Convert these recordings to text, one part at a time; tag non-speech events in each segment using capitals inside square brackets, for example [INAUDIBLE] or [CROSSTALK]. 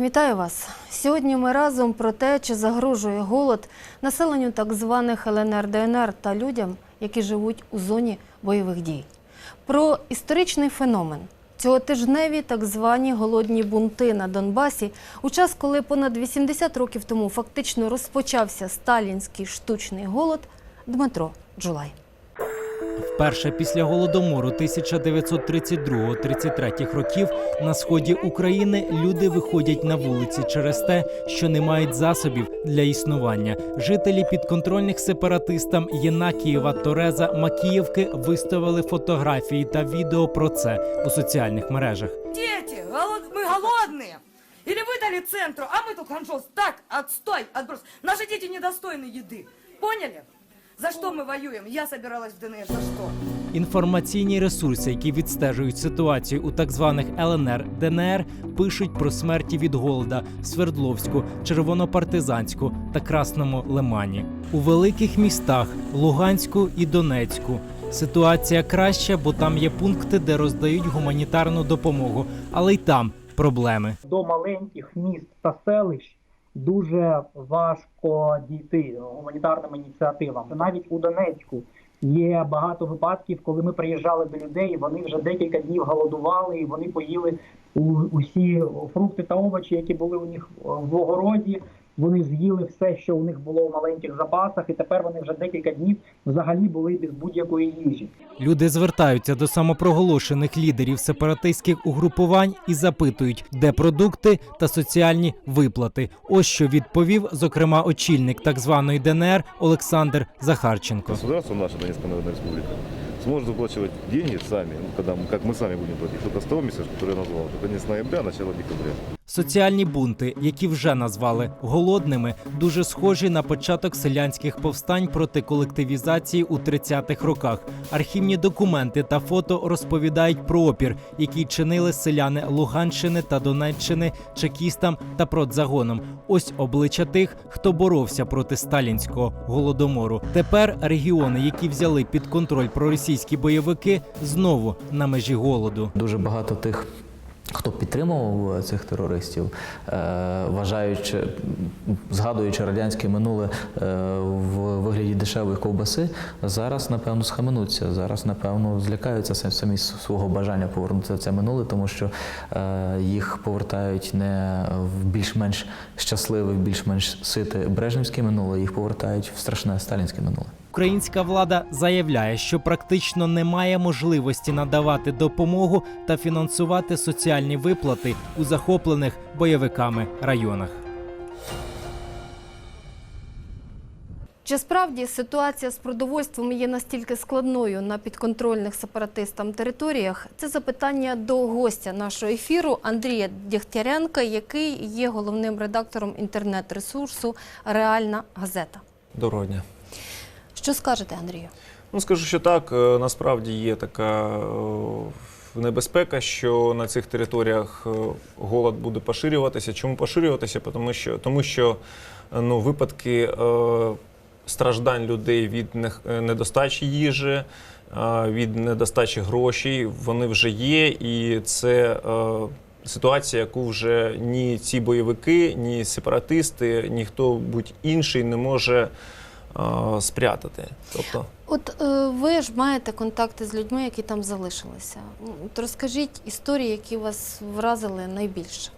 вітаю вас. Сьогодні ми разом про те, чи загрожує голод населенню так званих ЛНР, ДНР та людям, які живуть у зоні бойових дій. Про історичний феномен. Цьоготижневі так звані голодні бунти на Донбасі у час, коли понад 80 років тому фактично розпочався сталінський штучний голод, Дмитро Джулай. Вперше після голодомору 1932-33 років на сході України люди виходять на вулиці через те, що не мають засобів для існування. Жителі підконтрольних сепаратистам Єнакієва, Тореза, Макіївки виставили фотографії та відео про це у соціальних мережах. Дети, голод... мы голодные. Или вы дали центру, а мы тут ханжос. Так, отстой, отброс. Наши дети недостойны еды. Поняли? За что мы воюем? Я собиралась в ДНР. За что? Інформаційні ресурси, які відстежують ситуацію у так званих ЛНР ДНР, пишуть про смерті від голода в Свердловську, Червонопартизанську та Красному Лимані. У великих містах Луганську і Донецьку ситуація краща, бо там є пункти, де роздають гуманітарну допомогу, але й там проблеми. до маленьких міст та селищ дуже важко дійти гуманітарним ініціативам. Навіть у Донецьку є багато випадків, коли ми приїжджали до людей, вони вже декілька днів голодували, і вони поїли усі фрукти та овочі, які були у них в огороді. Вони з'їли все, що у них було в маленьких запасах, і тепер вони вже декілька днів взагалі були без будь-якої їжі. Люди звертаються до самопроголошених лідерів сепаратистських угрупувань і запитують, де продукти та соціальні виплати. Ось що відповів, зокрема, очільник так званої ДНР Олександр Захарченко. Государство, наша Донецкая Народная Республика, сможет выплачивать деньги сами, ну, когда мы, как мы сами будем платить, только с того месяца, который я назвал, это конец ноября, начало декабря. Соціальні бунти, які вже назвали голодними, дуже схожі на початок селянських повстань проти колективізації у 30-х роках. Архівні документи та фото розповідають про опір, який чинили селяни Луганщини та Донеччини чекістам та продзагоном. Ось обличчя тих, хто боровся проти сталінського голодомору. Тепер регіони, які взяли під контроль проросійські бойовики, знову на межі голоду. Дуже багато тих. Хто підтримував е, цих терористів, е, вважаючи, згадуючи радянське минуле е, в вигляді дешевої ковбаси, зараз напевно схаменуться. Зараз напевно злякаються самі свого бажання повернути це минуле, тому що їх повертають не в більш-менш щасливе, більш-менш сите брежнівське минуле, їх повертають в страшне сталінське минуле. Українська влада заявляє, що практично немає можливості надавати допомогу та фінансувати соціальні виплати у захоплених бойовиками районах. Чи справді ситуація з продовольством є настільки складною на підконтрольних сепаратистам територіях? Це запитання до гостя нашого ефіру Андрія Дєгтяренка, який є головним редактором інтернет-ресурсу Реальна газета. Доброго дня. Що скажете, Андрію? Ну скажу, що так, е, насправді є така е, небезпека, що на цих територіях е, голод буде поширюватися. Чому поширюватися? Тому що, тому що ну, випадки страждань людей від недостачі їжі, від недостачі грошей, вони вже є, і це. е, Ситуація, яку вже ні ці бойовики, ні сепаратисти, ніхто будь інший не може спрятати. Тобто, От е, ви ж маєте контакти з людьми, які там залишилися. От розкажіть історії, які вас вразили найбільше.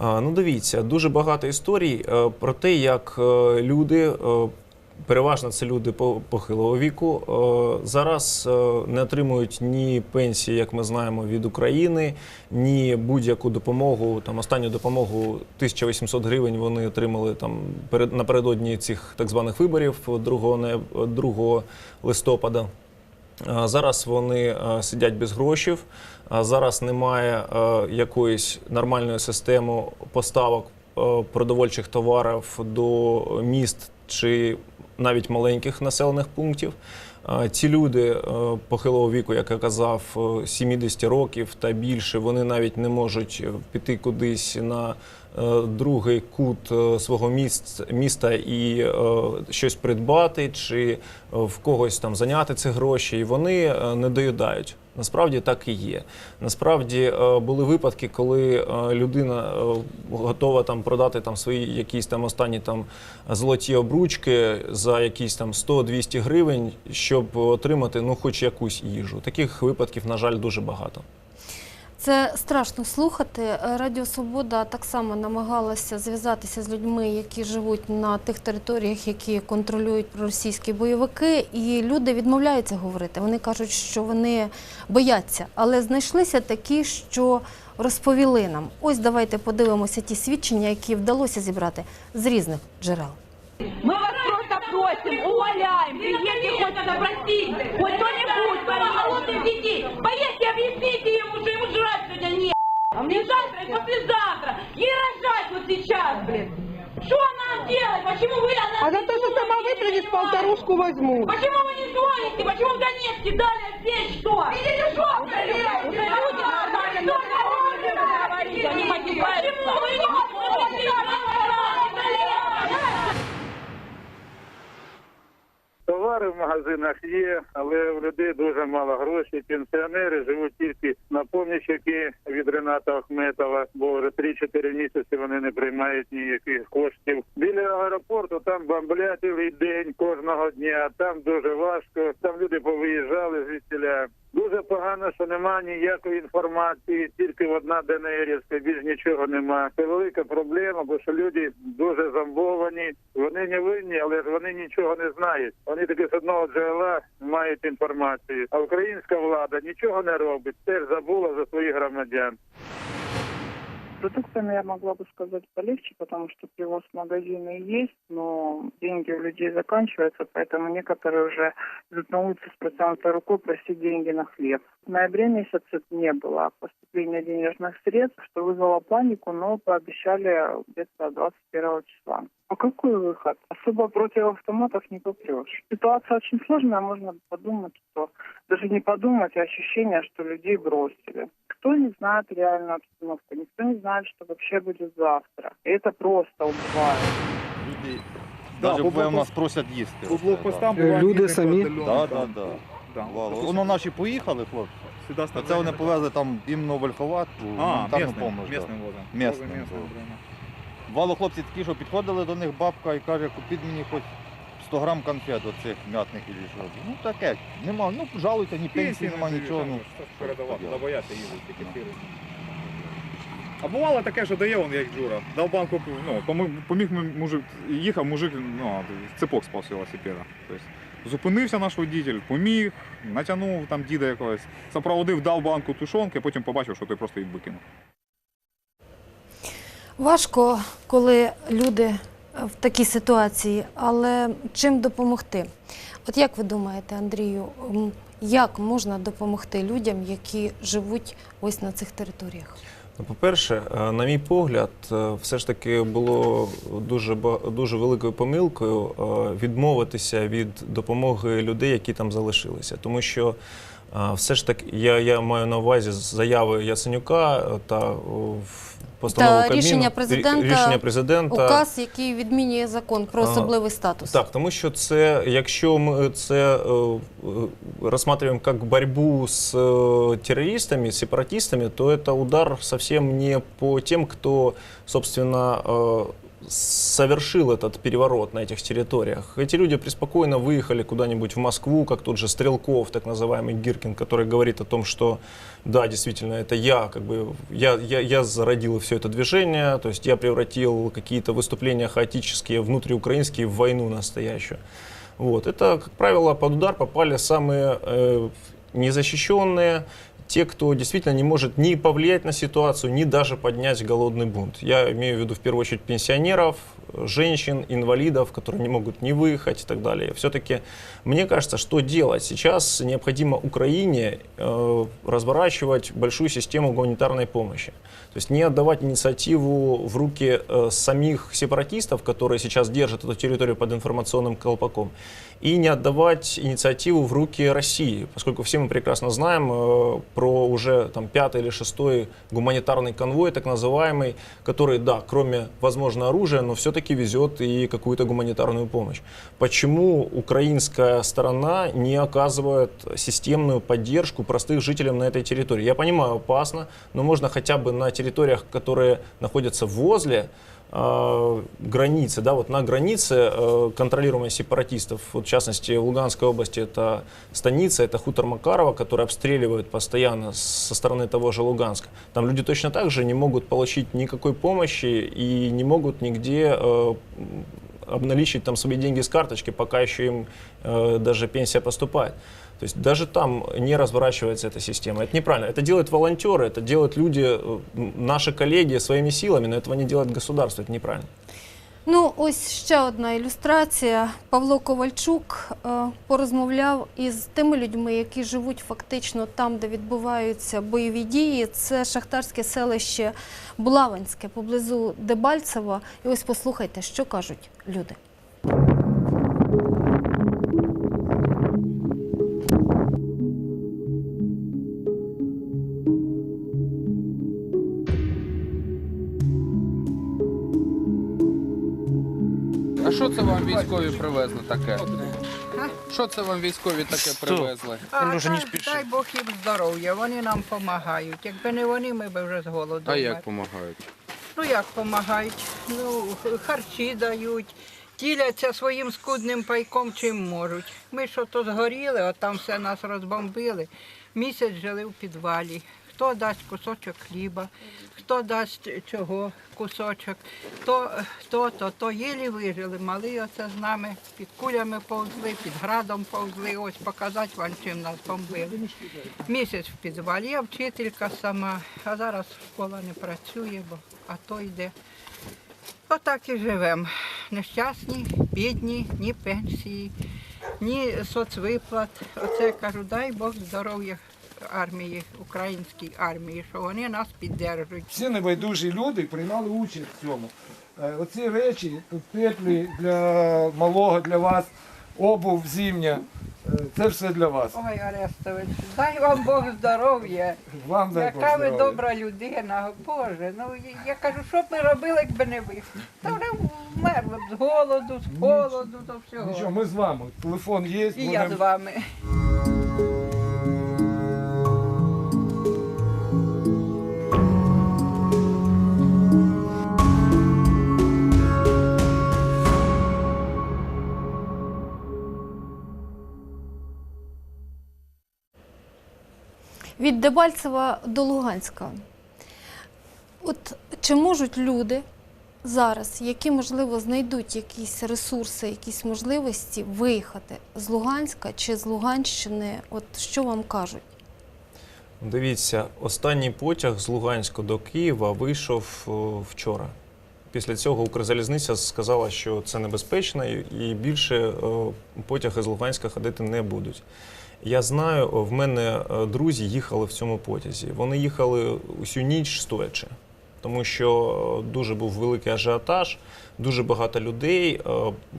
Ну, дивіться, дуже багато історій е, про те, як е, люди, е, переважно це люди по- похилого віку, е, зараз е, не отримують ні пенсії, як ми знаємо, від України, ні будь-яку допомогу. Там останню допомогу 1800 гривень вони отримали там перед напередодні цих так званих виборів 2, не- 2 листопада. Зараз вони е, сидять без грошей. а Зараз немає якоїсь нормальної системи поставок продовольчих товарів до міст чи навіть маленьких населених пунктів. Е, Ці люди е, похилого віку, як я казав, е, 70 років та більше, вони навіть не можуть е, піти кудись на е, другий кут е, свого міст, міста і е, щось придбати, чи е, в когось там зайняти ці гроші, і вони е, не доїдають. Насправді так і є. Насправді е, були випадки, коли е, людина е, готова там продати там свої якісь там останні там золоті обручки за якісь там 100-200 гривень, щоб отримати ну хоч якусь їжу. Таких випадків, на жаль, дуже багато. Це страшно слухати. Е, Радіо Свобода так само намагалася зв'язатися з людьми, які живуть на тих територіях, які контролюють російські бойовики, і люди відмовляються говорити. Вони кажуть, що вони бояться, але знайшлися такі, що розповіли нам. Ось давайте подивимося ті свідчення, які вдалося зібрати з різних джерел. Мы вас просто просим, умоляем, приедьте хоть простите, хоть кто-нибудь, голодных детей. Поедьте, объясните ему, что Почему вы... Она А за то, что сама вытравишь, полторушку возьму. Почему вы не звоните? Почему в Донецке дали здесь что? Видите, что? Уже Товари в магазинах є, але в людей дуже мало грошей. Пенсіонери живуть тільки на помічники від Рената Ахметова, бо вже 3-4 місяці вони не приймають ніяких коштів. Біля аеропорту там бомблять день кожного дня. Там дуже важко. Там люди повиїжджали звідсіля. Дуже погано, що немає ніякої інформації, тільки одна ДНРівська, більш нічого нема. Це велика проблема, бо що люди дуже зомбовані. Вони не винні, але ж вони нічого не знають. Вони таки з одного джерела мають інформацію. А українська влада нічого не робить, теж забула за своїх громадян. Продуктами я могла бы сказать полегче, потому что привоз в магазины есть, но деньги у людей заканчиваются, поэтому некоторые уже идут на улицу с протянутой рукой просить деньги на хлеб. В ноябре месяце не было поступления денежных средств, что вызвало панику, но пообещали где-то 21 числа. А какой выход? Особо против автоматов не попрешь. Ситуация очень сложная, можно подумать, что даже не подумать, а ощущение, что людей бросили. Никто не знает реальную обстановку, никто не знает, что вообще будет завтра. И это просто убивает. Люди Да, навіть по буває, у блокпост- нас просять їсти. По оце, блокпостам да. буває Люди різних самі? батальйонів, Да, да. да, да. Да. Бувало. Просто Воно наші поїхали, хлопці. сюди А це вони снабження. повезли там іменно в Ольховат, у А, гуманітарну місним, помощь. да. місним возом. Місним, Возом місним, да. да. Бувало хлопці такі, що підходили до них бабка і каже, купіть мені хоч 100 грам конфет оцих м'ятних і що. Ну таке, нема, ну жалуйте, ні пенсії, нема нічого. Ну, передавати, що да бояться їздити Ну. такі фіри. А бувало таке, що дає он, як Джура. Дав банку, ну, поміг мужик, їхав мужик, ну, цепок спав з велосипеда. Тобто, зупинився наш водитель, поміг, натягнув там діда якогось, сопроводив, дав банку тушонки, потім побачив, що той просто їх викинув. Важко, коли люди в такій ситуації, але чим допомогти? От як ви думаєте, Андрію, як можна допомогти людям, які живуть ось на цих територіях? Ну, По-перше, е, на мій погляд, е, все ж таки було дуже дуже великою помилкою е, відмовитися від допомоги людей, які там залишилися. Тому що все ж таки я, я маю на увазі заяви Яценюка е, та о, в постанову Та Кабміну, рішення рі- президента, рішення президента Указ, який відмінює закон про Ага. особливий статус. Так, тому що це, якщо ми це е, е, рассматриваем как борьбу с э, терористами, сепаратистами, то это удар совсем не по тем, кто, собственно, э, совершил этот переворот на этих территориях. Эти люди преспокойно выехали куда-нибудь в Москву, как тот же Стрелков, так называемый Гиркин, который говорит о том, что да, действительно, это я, как бы, я, я, я зародил все это движение, то есть я превратил какие-то выступления хаотические, внутриукраинские, в войну настоящую. Вот. Это, как правило, под удар попали самые э, незащищенные, те, кто действительно не может ни повлиять на ситуацию, ни даже поднять голодный бунт. Я имею в виду в первую очередь пенсионеров, женщин, инвалидов, которые не могут ни выехать и так далее. Все-таки мне кажется, что делать? Сейчас необходимо Украине э, разворачивать большую систему гуманитарной помощи. То есть не отдавать инициативу в руки э, самих сепаратистов, которые сейчас держат эту территорию под информационным колпаком, и не отдавать инициативу в руки России, поскольку все мы прекрасно знаем, э, про уже там пятый или шестой гуманитарный конвой, так называемый, который, да, кроме, возможно, оружия, но все-таки везет и какую-то гуманитарную помощь. Почему украинская сторона не оказывает системную поддержку простых жителям на этой территории? Я понимаю, опасно, но можно хотя бы на территориях, которые находятся возле э, границы, да, вот на границе э, контролируемой сепаратистов, вот в частности в Луганской области это станица, это хутор Макарова, который обстреливают постоянно со стороны того же Луганска. Там люди точно так же не могут получить никакой помощи и не могут нигде э, обналичить там свои деньги с карточки, пока еще им э, даже пенсия поступает. То есть даже там не разворачивается эта система. Это неправильно. Это делают волонтеры, это делают люди, э, наши коллеги своими силами, но этого не делает государство. Это неправильно. Ну, ось ще одна ілюстрація. Павло Ковальчук е, порозмовляв із тими людьми, які живуть фактично там, де відбуваються бойові дії. Це шахтарське селище Булавинське поблизу Дебальцева. І ось послухайте, що кажуть люди. Що це вам військові привезли таке? Що це вам військові таке привезли? А, дай, дай Бог їм здоров'я, вони нам допомагають. Якби не вони, ми б вже з голоду. А як вмерли. допомагають? Ну як допомагають? Ну, харчі дають, діляться своїм скудним пайком, чим можуть. Ми що то згоріли, от там все нас розбомбили. Місяць жили в підвалі. Хто дасть кусочок хліба, хто дасть чого кусочок, то то, то, то єлі вижили. Мали оце з нами під кулями повзли, під градом повзли. Ось показати вам, чим нас бомбили. Місяць в підвалі, я вчителька сама, а зараз школа не працює, бо АТО йде. Отак і живемо. Нещасні, бідні, ні пенсії, ні соцвиплат. Оце кажу, дай Бог здоров'я армії, українській армії, що вони нас піддержують. Всі небайдужі люди приймали участь в цьому. Е, Оці речі тут теплі для малого, для вас, обув, зімня. е, Це все для вас. Ой, Арестович, дай вам Бог здоров'я. Вам дай Бог Яка ви здоров'я. добра людина, Боже. Ну я кажу, що б ми робили, якби не ви? Та вже вмерли б з голоду, з холоду, до всього. Нічого, ми з вами. Телефон є. І я з вами. Від Дебальцева до Луганська. От чи можуть люди зараз, які, можливо, знайдуть якісь ресурси, якісь можливості виїхати з Луганська чи з Луганщини? От що вам кажуть? Дивіться, останній потяг з Луганська до Києва вийшов вчора. Після цього Укрзалізниця сказала, що це небезпечно і більше потяги з Луганська ходити не будуть. Я знаю, в мене е, друзі їхали в цьому потязі. Вони їхали усю ніч стоячи, тому що дуже був великий ажіотаж, дуже багато людей е,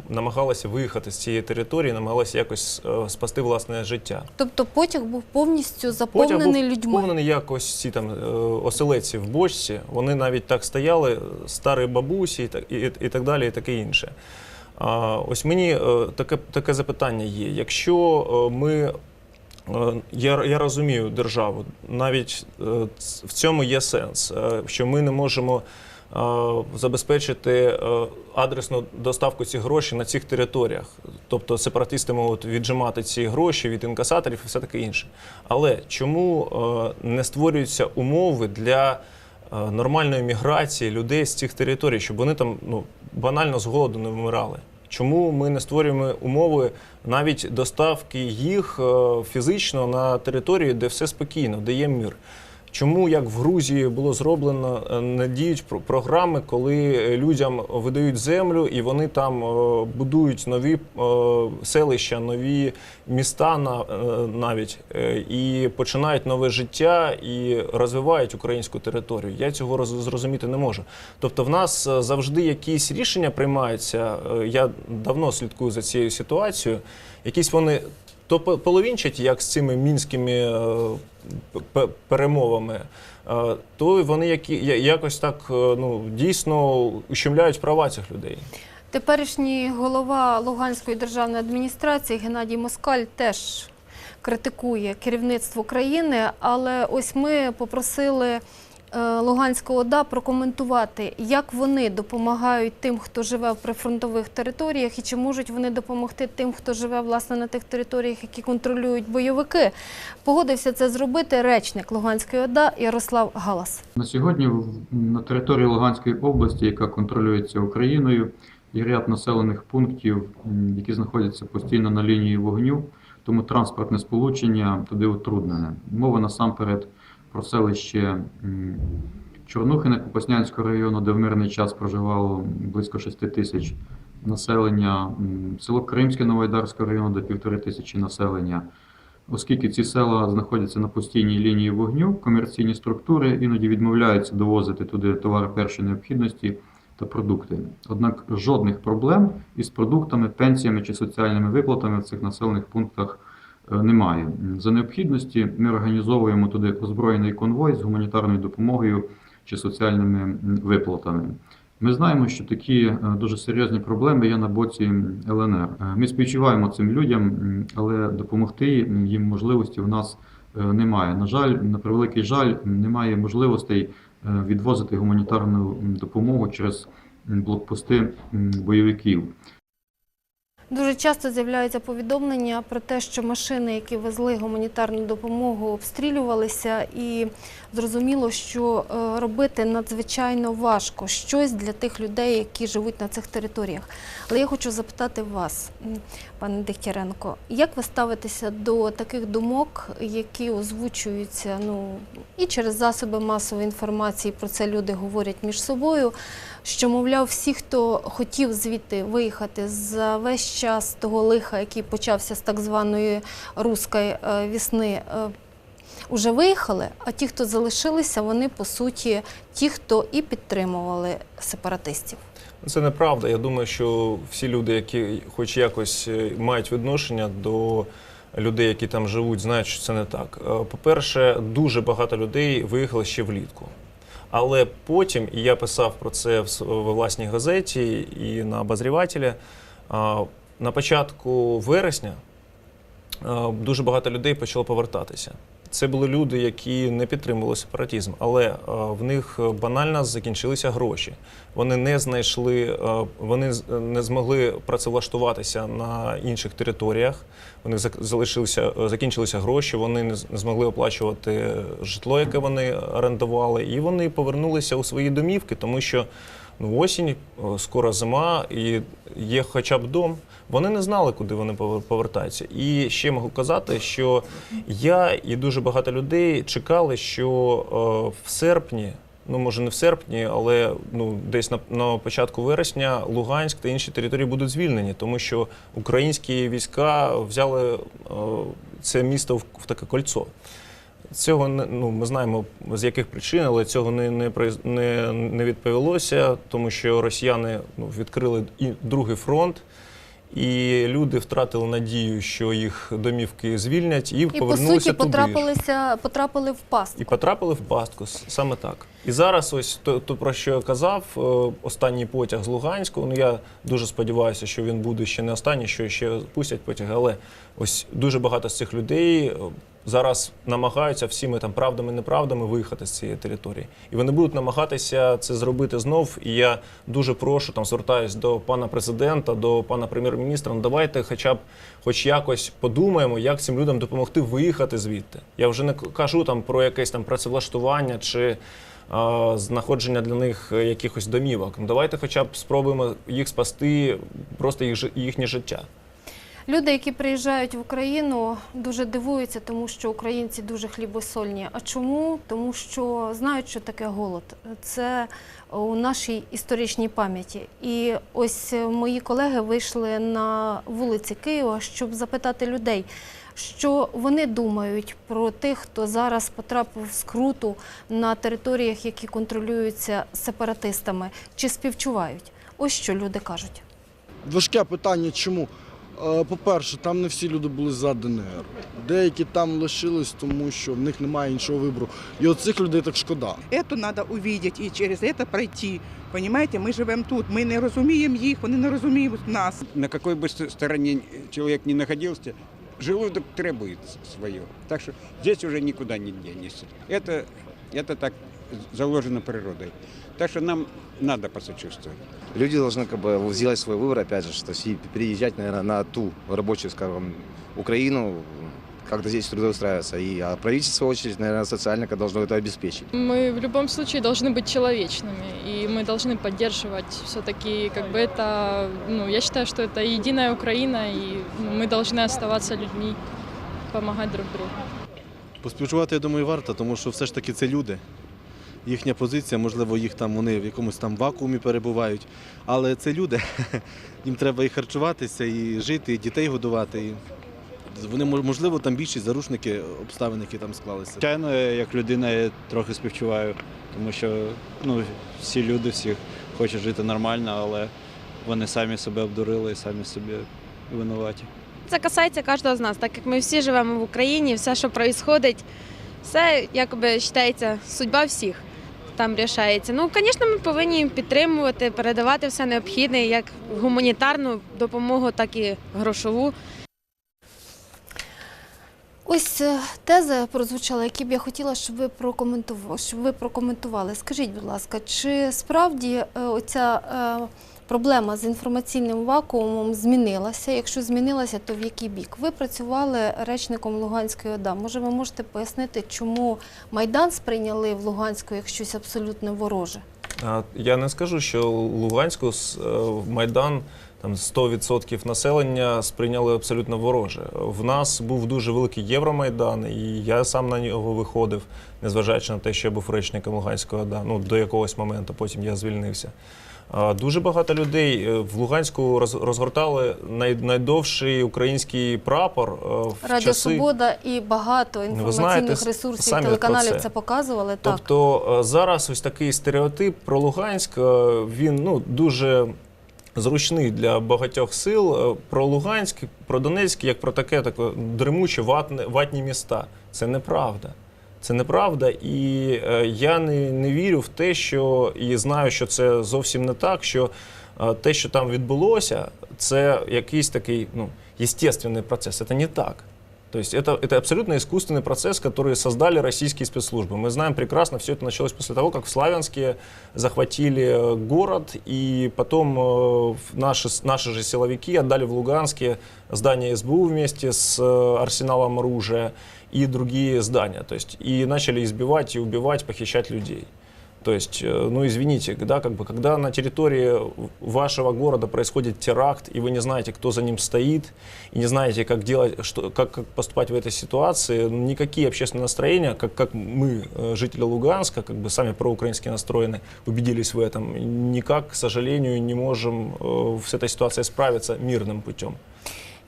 намагалося виїхати з цієї території, намагалися якось е, спасти власне життя. Тобто потяг був повністю Потяг заповнений був людьми. Повнений якось ці там е, оселедці в бочці. Вони навіть так стояли, старі бабусі і так, і, і так далі, і таке інше. Ось мені таке, таке запитання є. Якщо ми. Е, Я, я розумію державу, навіть е, в цьому є сенс, е, що ми не можемо забезпечити адресну доставку цих грошей на цих територіях. Тобто сепаратисти можуть віджимати ці гроші від інкасаторів і все таке інше. Але чому не створюються умови для нормальної міграції людей з цих територій, щоб вони там ну, банально з голоду не вмирали? Чому ми не створюємо умови навіть доставки їх е, фізично на території, де все спокійно, де є мир? Чому як в Грузії було зроблено, е, не діють про- програми, коли е, людям видають землю і вони там е, будують нові селища, нові міста на- навіть і починають нове життя і розвивають українську територію? Я цього роз- зрозуміти не можу. Тобто, в нас завжди якісь рішення приймаються. Я давно слідкую за цією ситуацією. Якісь вони то по- половинчаті, як з цими мінськими е, перемовами, е, то вони якось так е, ну, дійсно ущемляють права цих людей. Теперішній голова Луганської державної адміністрації Геннадій Москаль теж критикує керівництво країни, але ось ми попросили Луганського ОДА прокоментувати, як вони допомагають тим, хто живе в прифронтових територіях, і чи можуть вони допомогти тим, хто живе власне на тих територіях, які контролюють бойовики. Погодився це зробити речник Луганської ОДА Ярослав Галас. На сьогодні на території Луганської області, яка контролюється Україною, є ряд населених пунктів, які знаходяться постійно на лінії вогню, тому транспортне сполучення туди утруднене. Мова насамперед про селище Чорнухине Попаснянського району, де в мирний час проживало близько 6 тисяч населення, село Кримське Новоайдарського району, де півтори тисячі населення. Оскільки ці села знаходяться на постійній лінії вогню, комерційні структури іноді відмовляються довозити туди товари першої необхідності та продукти. Однак жодних проблем із продуктами, пенсіями чи соціальними виплатами в цих населених пунктах немає. За необхідності ми організовуємо туди озброєний конвой з гуманітарною допомогою чи соціальними виплатами. Ми знаємо, що такі е, дуже серйозні проблеми є на боці ЛНР. Е, Ми співчуваємо цим людям, але допомогти їм можливості в нас е, немає. На жаль, на превеликий жаль, немає можливостей е, відвозити гуманітарну допомогу через блокпости бойовиків. Дуже часто з'являються повідомлення про те, що машини, які везли гуманітарну допомогу, обстрілювалися, і зрозуміло, що е, робити надзвичайно важко щось для тих людей, які живуть на цих територіях. Але я хочу запитати вас, пане Дегтяренко, як ви ставитеся до таких думок, які озвучуються ну, і через засоби масової інформації, про це люди говорять між собою, що, мовляв, всі, хто хотів звідти виїхати за весь час того лиха, який почався з так званої руської е, вісни, е, уже виїхали, а ті, хто залишилися, вони по суті ті, хто і підтримували сепаратистів. Це неправда. Я думаю, що всі люди, які хоч якось е, мають відношення до людей, які там живуть, знають, що це не так. Е, По-перше, дуже багато людей виїхали ще влітку. Але потім, і я писав про це в власній газеті і на обозрівателі, на початку вересня дуже багато людей почало повертатися. Це були люди, які не підтримували сепаратизм, але е, в них банально закінчилися гроші. Вони не знайшли, е, вони не змогли працевлаштуватися на інших територіях. Вони залишилися, е, закінчилися гроші, вони не змогли оплачувати житло, яке вони орендували, і вони повернулися у свої домівки, тому що ну, осінь, е, скоро зима, і є хоча б дом. Вони не знали, куди вони повертаються. І ще можу казати, що я і дуже багато людей чекали, що е, в серпні, ну може не в серпні, але ну десь на, на початку вересня Луганськ та інші території будуть звільнені, тому що українські війська взяли е, це місто в, в таке кольцо. Цього не ну ми знаємо з яких причин, але цього не не, не, не відповілося, тому що росіяни ну, відкрили і другий фронт, і люди втратили надію, що їх домівки звільнять, і, І по повернулися суті туди. потрапилися, потрапили в пастку. І потрапили в пастку саме так. І зараз, ось то, то про що я казав, е, останній потяг з Луганського. Ну я дуже сподіваюся, що він буде ще не останній, що ще пустять потяги. Але ось дуже багато з цих людей зараз намагаються всіми там правдами, неправдами виїхати з цієї території. І вони будуть намагатися це зробити знов. І я дуже прошу там звертаюсь до пана президента, до пана прем'єр-міністра. Ну давайте, хоча б, хоч якось подумаємо, як цим людям допомогти виїхати звідти. Я вже не кажу там про якесь там працевлаштування чи. Знаходження для них е, якихось домівок. Ну, давайте, хоча б спробуємо їх спасти, просто їх їхнє життя. Люди, які приїжджають в Україну, дуже дивуються, тому що українці дуже хлібосольні. А чому? Тому що знають, що таке голод. Це у нашій історичній пам'яті. І ось мої колеги вийшли на вулиці Києва, щоб запитати людей, що вони думають про тих, хто зараз потрапив в скруту на територіях, які контролюються сепаратистами, чи співчувають. Ось що люди кажуть. важке питання, чому. Е, По-перше, там не всі люди були за ДНР. Деякі там лишились, тому що в них немає іншого вибору. І оцих людей так шкода. Это надо увидеть і через это пройти. Понимаете, ми живемо тут, ми не розуміємо їх, вони не розуміють нас. На какой бы ст- стороне человек ни находился, желудок требует свое. Так что здесь уже никуда не денешься. Это, это так заложено природой. Так что нам надо посочувствовать. Люди должны как бы сделать свой выбор, опять же, что си- переезжать, наверное, на ту рабочую, скажем, Украину, как-то здесь трудоустраиваться. И а правительство, в свою очередь, наверное, социально как должно это обеспечить. Мы в любом случае должны быть человечными, и мы должны поддерживать все-таки, как бы это, ну, я считаю, что это единая Украина, и ну, мы должны оставаться людьми, помогать друг другу. Поспівчувати, я думаю, варто, тому що все ж таки це люди. Їхня позиція, можливо, їх там вони в якомусь там вакуумі перебувають. Але це люди. [LAUGHS] Їм треба і харчуватися, і жити, і дітей годувати. І вони можливо там більші зарушники обставин, які там склалися. Звичайно, як людина я трохи співчуваю, тому що ну, всі люди, всі хочуть жити нормально, але вони самі себе обдурили і самі собі винуваті. Це касається кожного з нас, так як ми всі живемо в Україні, все, що відбувається, все якби вважається судьба всіх там рішається. Ну, звісно, ми повинні підтримувати, передавати все необхідне, як гуманітарну допомогу, так і грошову. Ось е, тези прозвучали, які б я хотіла, щоб ви прокоментували. Щоб ви прокоментували. Скажіть, будь ласка, чи справді е, оця е, проблема з інформаційним вакуумом змінилася? Якщо змінилася, то в який бік? Ви працювали речником Луганської ОДА. Може, ви можете пояснити, чому Майдан сприйняли в Луганську як щось абсолютно вороже? Я не скажу, що Луганську е, Майдан там 100% населення сприйняли абсолютно вороже. В нас був дуже великий Євромайдан, і я сам на нього виходив, незважаючи на те, що я був речником Луганської ОДА, ну до якогось моменту, потім я звільнився. Дуже багато людей е, в Луганську роз- розгортали найдовший український прапор е, в Радіо часи. Свобода і багато інформаційних знаєте, ресурсів, телеканалів це. це показували. Так. Тобто е, зараз ось такий стереотип про Луганськ, він ну, дуже зручний для багатьох сил. Про Луганськ, про Донецьк, як про таке, таке дремуче ватне, ватні міста. Це неправда. Це неправда, і е, я не, не вірю в те, що і знаю, що це зовсім не так. Що е, те, що там відбулося, це якийсь такий ну, естественний процес. Це не так. То есть это, это абсолютно искусственный процесс, который создали российские спецслужбы. Мы знаем прекрасно, все это началось после того, как в Славянске захватили э, город, и потом э, в наши, с- наши же силовики отдали в Луганске здание СБУ вместе с э, арсеналом оружия И другие здания. То есть и начали избивать и убивать, похищать людей. То есть, э, ну извините, да, как бы, когда на территории вашего города происходит теракт, и вы не знаете, кто за ним стоит, и не знаете, как делать, что, как, как поступать в этой ситуации, никакие общественные настроения, как, как мы, э, жители Луганска, как бы сами проукраински настроены, убедились в этом, никак, к сожалению, не можем э, с этой ситуацией справиться мирным путем.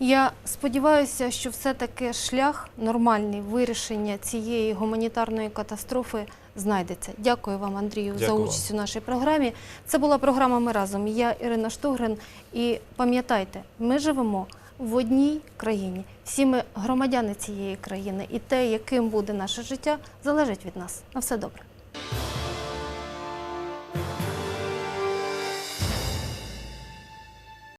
Я сподіваюся, що все-таки шлях нормальний вирішення цієї гуманітарної катастрофи знайдеться. Дякую вам, Андрію, за Дякую вам. участь у нашій програмі. Це була програма Ми разом. Я Ірина Штогрин. І пам'ятайте, ми живемо в одній країні. Всі ми громадяни цієї країни, і те, яким буде наше життя, залежить від нас. На все добре.